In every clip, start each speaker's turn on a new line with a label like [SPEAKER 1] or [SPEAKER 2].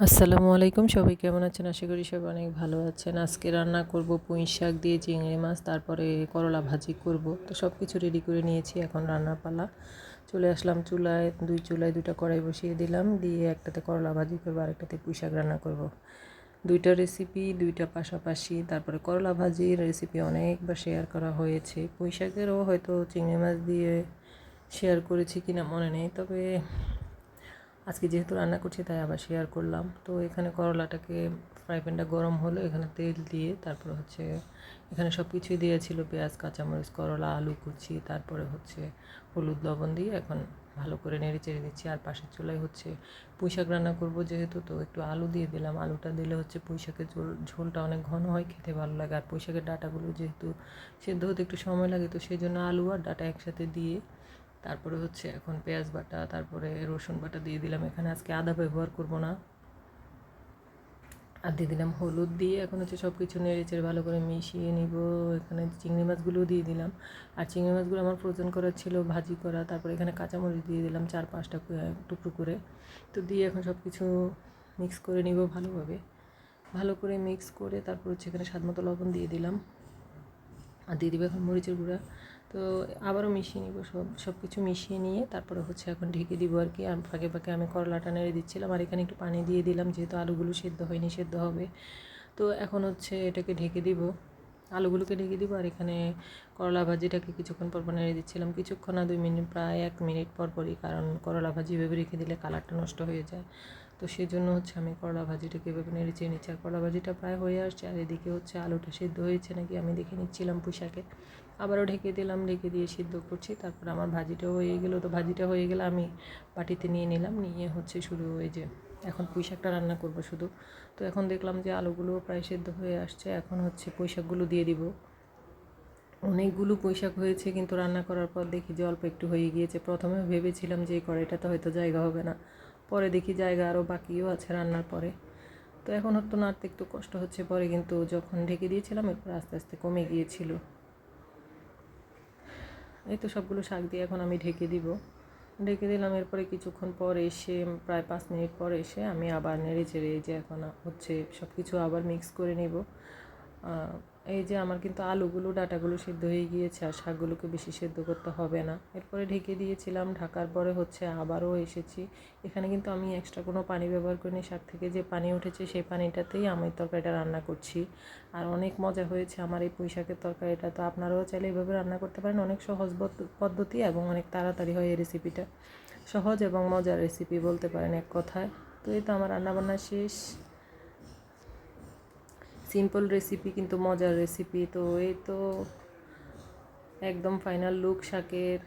[SPEAKER 1] আসসালামু আলাইকুম, সবাই কেমন আছেন? আশা করি সবাই অনেক ভালো আছেন। আজকে রান্না করব পুঁই শাক দিয়ে চিংড়ি মাছ, তারপরে করলা ভাজি করব। তো সব কিছু রেডি করে নিয়েছি, এখন রান্নার পালা। চলে আসলাম চুলায়, দুই চুলায় দুইটা কড়াই বসিয়ে দিলাম, দিয়ে একটাতে করলা ভাজি করব, আরেকটাতে পুঁই শাক রান্না করব। দুইটা রেসিপি দুইটা পাশাপাশি, তারপরে করলা ভাজির রেসিপি অনেকবার শেয়ার করা হয়েছে। পুঁই শাকেরও হয়তো চিংড়ি মাছ দিয়ে শেয়ার করেছি কিনা মনে নেই, তবে আজকে যেহেতু রান্না করছি, তাই আবার শেয়ার করলাম। তো এখানে করলাটাকে ফ্রাই প্যানটা গরম হলো, এখানে তেল দিয়ে তারপরে হচ্ছে এখানে সব কিছুই দিয়েছিল পেঁয়াজ, কাঁচামরিচ, করলা, আলু কুচি, তারপরে হচ্ছে হলুদ লবণ দিয়ে এখন ভালো করে নেড়ে চেড়ে দিচ্ছি। আর পাশের চুলায় হচ্ছে পুঁই শাক রান্না করব যেহেতু, তো একটু আলু দিয়ে দিলাম। আলুটা দিলে হচ্ছে পুঁই শাকের ঝোল, ঝোলটা অনেক ঘন হয়, খেতে ভালো লাগে। আর পুঁই শাকের ডাটাগুলো যেহেতু সেদ্ধ হতে একটু সময় লাগে, তো সেই জন্য আলু আর ডাটা একসাথে দিয়ে তারপরে হচ্ছে এখন পেঁয়াজ বাটা, তারপরে রসুন বাটা দিয়ে দিলাম। এখানে আজকে আদা ব্যবহার করব না। আর দিয়ে দিলাম হলুদ দিয়ে এখন হচ্ছে সব কিছু নেড়েচেড়ে ভালো করে মিশিয়ে নিব। এখানে চিংড়ি মাছগুলোও দিয়ে দিলাম। আর চিংড়ি মাছগুলো আমার ফ্রোজেন করা ছিল, ভাজি করা। তারপরে এখানে কাঁচামরিচ দিয়ে দিলাম চার পাঁচটা টুকরো করে। তো দিয়ে এখন সব কিছু মিক্স করে নিব ভালোভাবে। ভালো করে মিক্স করে তারপর হচ্ছে এখানে স্বাদ মতো লবণ দিয়ে দিলাম। আর দিয়ে দিবে এখন মরিচের গুঁড়া। তো আবারও মিশিয়ে নিব, সব সব কিছু মিশিয়ে নিয়ে তারপরে হচ্ছে এখন ঢেকে দিব আর কি। আর ফাঁকে ফাঁকে আমি করলাটা নেড়ে দিচ্ছিলাম আর এখানে একটু পানি দিয়ে দিলাম যেহেতু আলুগুলো সেদ্ধ হয়নি, সেদ্ধ হবে। তো এখন হচ্ছে এটাকে ঢেকে দিব, আলুগুলোকে ঢেকে দিব আর এখানে করলা ভাজিটাকে কিছুক্ষণ পর নেড়ে দিচ্ছিলাম। কিছুক্ষণ না, দুই মিনিট, প্রায় এক মিনিট পর পরই, কারণ করলা ভাজি ভেবে রেখে দিলে কালারটা নষ্ট হয়ে যায়। তো সেই জন্য হচ্ছে আমি করলা ভাজিটাকে এভাবে নেড়ে চেয়ে নিচ্ছি। আর করলা ভাজিটা প্রায় হয়ে আসছে, আর এদিকে হচ্ছে আলুটা সিদ্ধ হয়েছে নাকি আমি দেখে নিচ্ছিলাম পুঁশাকে আবারও ঢেকে দিলাম, ঢেকে দিয়ে সিদ্ধ করছি, তারপর আমার ভাজিটা হয়ে গেলো। তো ভাজিটা হয়ে গেলে আমি বাটিতে নিয়ে নিলাম, নিয়ে হচ্ছে শুরু হয়ে যে এখন পুঁই শাকটা রান্না করব শুধু। তো এখন দেখলাম যে আলুগুলো প্রায় সেদ্ধ হয়ে আসছে, এখন হচ্ছে পুঁই শাকগুলো দিয়ে দিব। অনেকগুলো পুঁইশাক হয়েছে, কিন্তু রান্না করার পর দেখি যে অল্প একটু হয়ে গিয়েছে। প্রথমে ভেবেছিলাম যে এই কড়াইটাতে হয়তো জায়গা হবে না। পরে দেখি জায়গা আরও বাকিও আছে রান্নার পরে। তো এখন হয়তো নাড়তে একটু কষ্ট হচ্ছে পরে কিন্তু যখন ঢেকে দিয়েছিলাম, এরপর আস্তে আস্তে কমে গিয়েছিল। এই তো সবগুলো শাক দিয়ে এখন আমি ঢেকে দিব। ঢেকে দিলাম, এরপরে কিছুক্ষণ পর এসে, প্রায় পাঁচ মিনিট পর এসে আমি আবার নেড়ে চেড়ে যে এখন হচ্ছে সব কিছু আবার মিক্স করে নেব। এই যে আমার কিন্তু আলুগুলো, ডাটাগুলো সেদ্ধ হয়ে গিয়েছে আর শাকগুলোকে বেশি সেদ্ধ করতে হবে না। এরপরে ঢেকে দিয়েছিলাম, ঢাকার পরে হচ্ছে আবারও এসেছি। এখানে কিন্তু আমি এক্সট্রা কোনো পানি ব্যবহার করিনি। শাক থেকে যে পানি উঠেছে সেই পানিটাতেই আমি তরকারিটা রান্না করছি। আর অনেক মজা হয়েছে আমার এই পুঁই শাকের তরকারিটা। তো আপনারাও চাইলে এইভাবে রান্না করতে পারেন। অনেক সহজ পদ্ধতি এবং অনেক তাড়াতাড়ি হয় এই রেসিপিটা সহজ এবং মজার রেসিপি বলতে পারেন এক কথায়। তো এই তো আমার রান্নাবান্না শেষ। সিম্পল রেসিপি কিন্তু মজার রেসিপি তো এই তো একদম ফাইনাল লুক শাকের।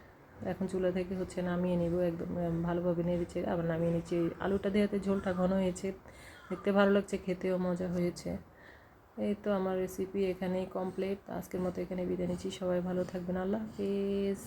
[SPEAKER 1] এখন চুলা থেকে হচ্ছে নামিয়ে নিব, একদম ভালোভাবে নেড়েছে আবার নামিয়ে নিচ্ছি। আলুটা দেওয়াতে ঝোলটা ঘন হয়েছে, দেখতে ভালো লাগছে, খেতেও মজা হয়েছে। এই তো আমার রেসিপি এখানেই কমপ্লিট আজকের মতো এখানে বিদায় নিচ্ছি, সবাই ভালো থাকবেন, আল্লাহ হাফিজ।